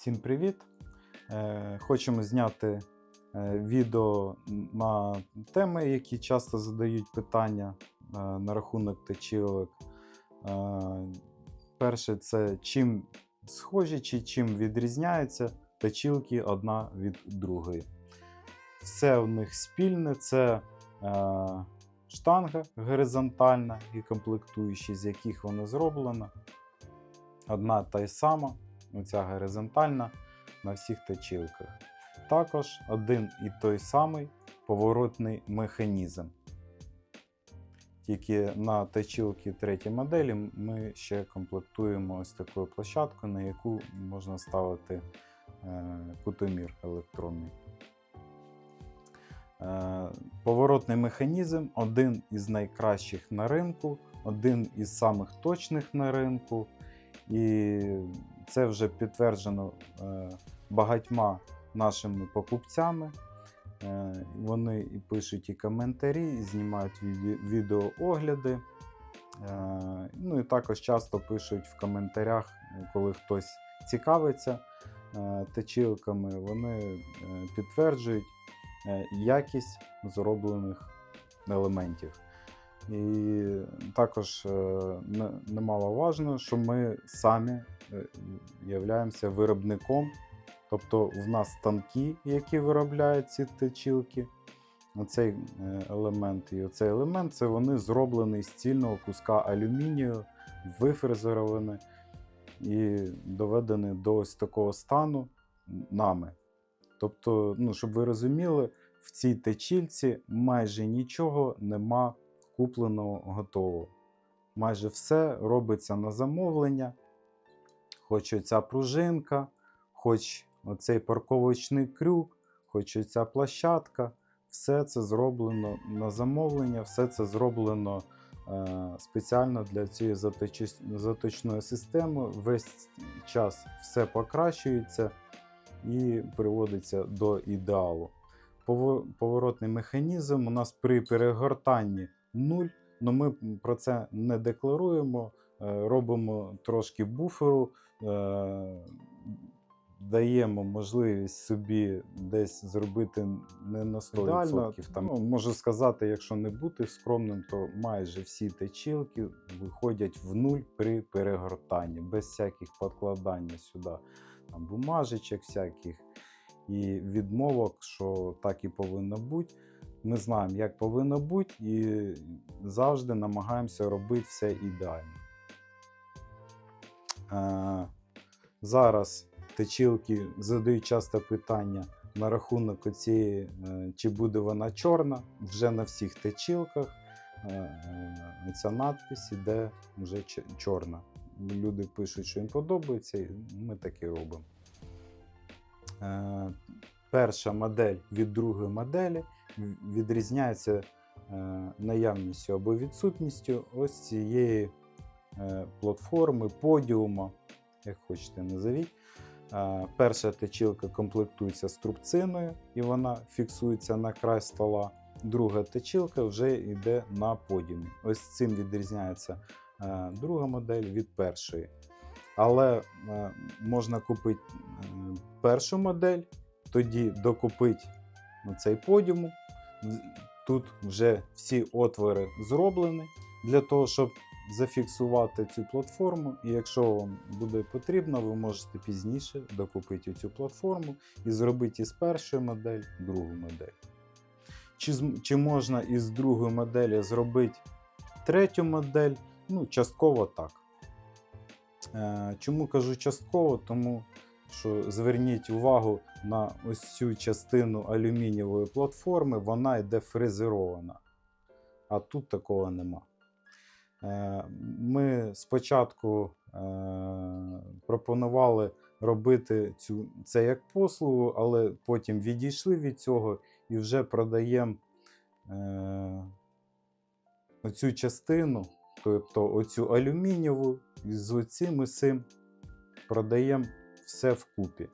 Всім привіт! Е, Хочемо зняти е, відео на теми, які часто задають питання е, на рахунок точилок. Е, Перше, це чим схожі чи чим відрізняються точилки одна від другої. Все в них спільне це штанга горизонтальна і комплектуючі, з яких вона зроблена. Одна та й сама, оця горизонтальна на всіх точилках. Також один і той самий поворотний механізм. Тільки на точилки третій моделі ми ще комплектуємо ось такою площадкою, на яку можна ставити е, кутомір електронний. Е, Поворотний механізм один із найкращих на ринку, один із самих точних на ринку. І це вже підтверджено е, багатьма нашими покупцями. Е, Вони і пишуть і коментарі, і знімають відео, відеоогляди. Е, Ну і також часто пишуть в коментарях, коли хтось цікавиться точилками, вони підтверджують якість зроблених елементів. І також е, не- немаловажно, що ми самі е, являємося виробником, тобто в нас станки, які виробляють ці точилки. Оцей е, елемент і оцей елемент це вони зроблені з цільного куска алюмінію, вифрезеровані і доведені до ось такого стану нами. Тобто, ну, щоб ви розуміли, в цій точильці майже нічого нема купленого готового. Майже все робиться на замовлення. Хоч оця пружинка, хоч оцей парковочний крюк, хоч оця площадка. Все це зроблено на замовлення, все це зроблено е, спеціально для цієї заточної системи. Весь час все покращується і приводиться до ідеалу. Поворотний механізм у нас при перегортанні 0, але ми про це не декларуємо, е, робимо трошки буферу, е, даємо можливість собі десь зробити не на 100%. Ідеально. Там, ну, можу сказати, якщо не бути скромним, то майже всі точилки виходять в нуль при перегортанні, без всяких подкладання сюди там, бумажечок всяких і відмовок, що так і повинно бути. Ми знаємо, як повинно бути, і завжди намагаємося робити все ідеально. Е, зараз точилки задають часто питання на рахунок цієї, е, чи буде вона чорна. Вже на всіх точилках е, ця надпись іде вже чорна. Люди пишуть, що їм подобається, і ми так і робимо. Перша модель від другої моделі відрізняється е, наявністю або відсутністю ось цієї е, платформи, подіума, як хочете назовіть. Е, Перша точилка комплектується струбциною і вона фіксується на край стола. Друга точилка вже йде на подіумі. Ось цим відрізняється друга модель від першої. Але можна купити першу модель, тоді докупити цей подіум. Тут вже всі отвори зроблені для того, щоб зафіксувати цю платформу. І якщо вам буде потрібно, ви можете пізніше докупити цю платформу і зробити із першої модель другу модель. Чи, чи можна із другої моделі зробити третю модель? Ну, частково так. Е, Чому кажу частково? Тому що зверніть увагу на ось цю частину алюмінієвої платформи, вона йде фрезерована. А тут такого нема. Е, Ми спочатку е, пропонували робити цю, це як послугу, але потім відійшли від цього і вже продаємо е, оцю частину, тобто оцю алюмінієву з оцим і цим продаємо все вкупі.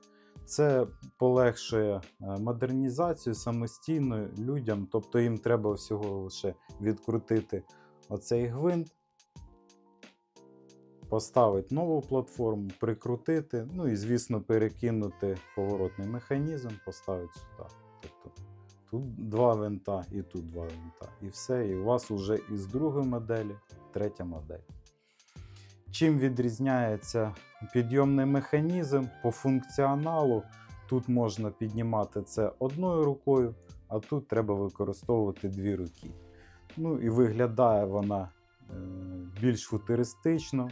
Це полегшує е, модернізацію самостійно людям, тобто їм треба всього лише відкрутити оцей гвинт поставити нову платформу, прикрутити, ну і, звісно, перекинути поворотний механізм, поставити сюди. Тобто тут два винта і тут два винта. І все. І у вас вже із другої моделі третя модель. Чим відрізняється підйомний механізм по функціоналу? Тут можна піднімати це одною рукою, а тут треба використовувати дві руки. Ну і виглядає вона е, більш футуристично,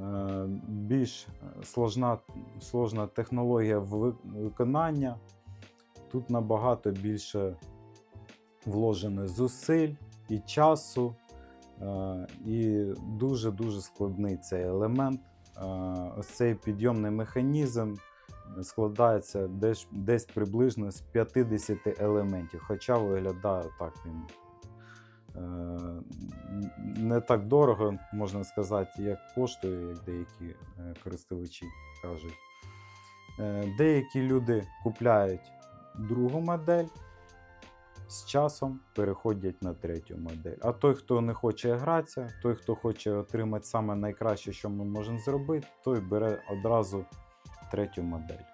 е, більш е, сложна, сложна технологія виконання. Тут набагато більше вложено зусиль і часу, і дуже-дуже складний цей елемент. Е, Ось цей підйомний механізм складається десь, десь приблизно з 50 елементів, хоча виглядає так він е, не так дорого, можна сказати, як коштує, як деякі е, користувачі кажуть. Е, Деякі люди купляють другу модель, з часом переходять на третю модель. А той, хто не хоче гратися, той, хто хоче отримати саме найкраще, що ми можемо зробити, той бере одразу третю модель.